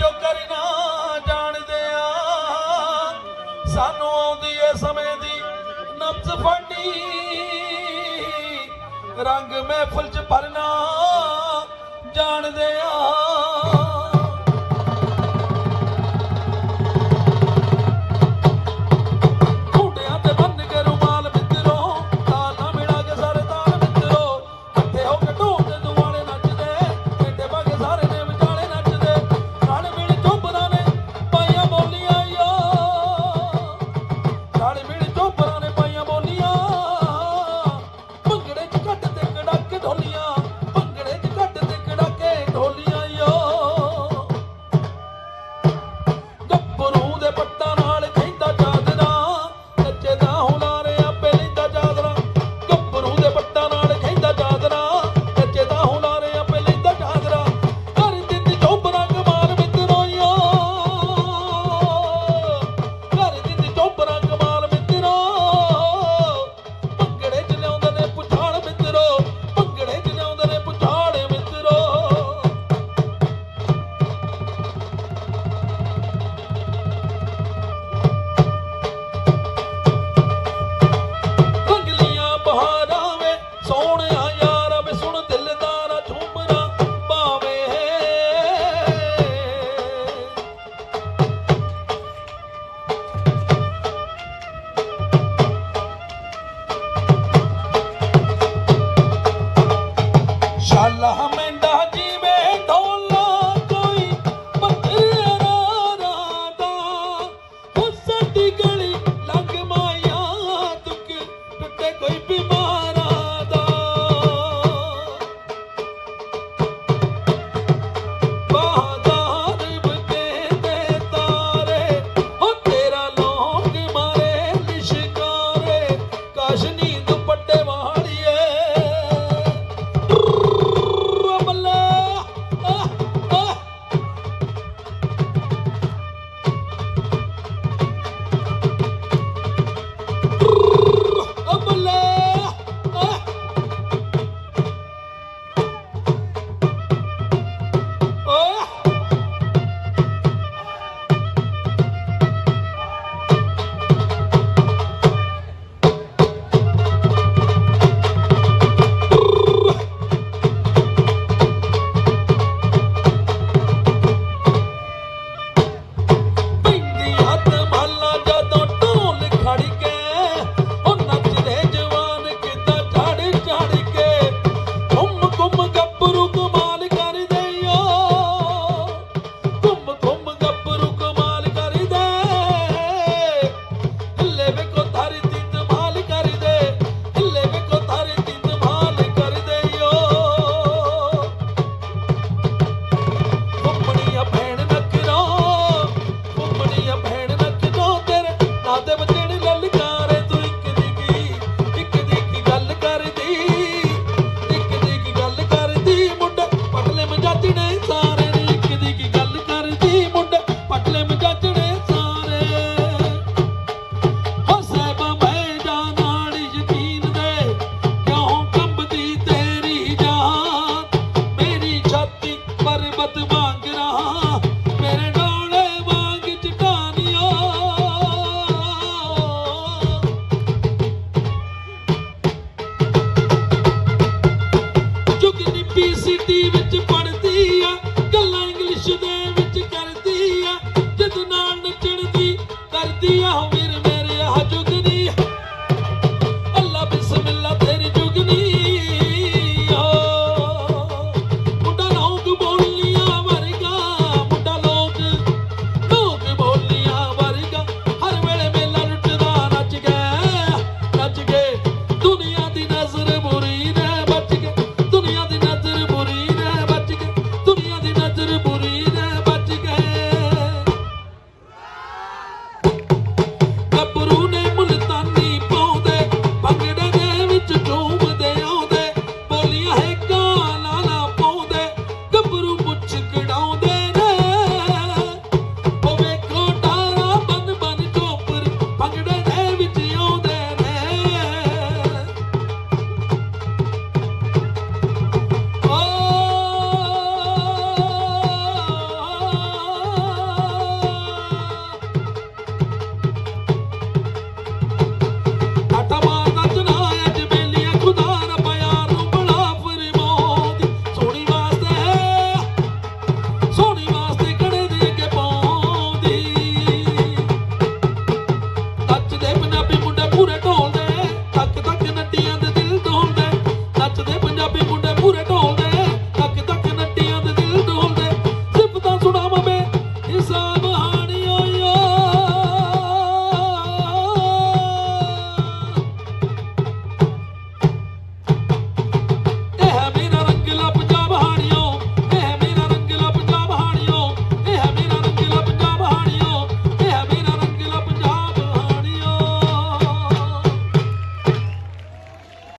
ਜੋ ਕਰਨਾ ਜਾਣਦੇ ਆ। ਸਾਨੂੰ ਆਉਂਦੀ ਏ ਸਮੇਂ ਦੀ ਨਬਜ਼ ਫਾਂਡੀ ਰੰਗ ਮਹਿਫਲ ਚ ਭਰਨਾ ਜਾਣਦੇ ਆ।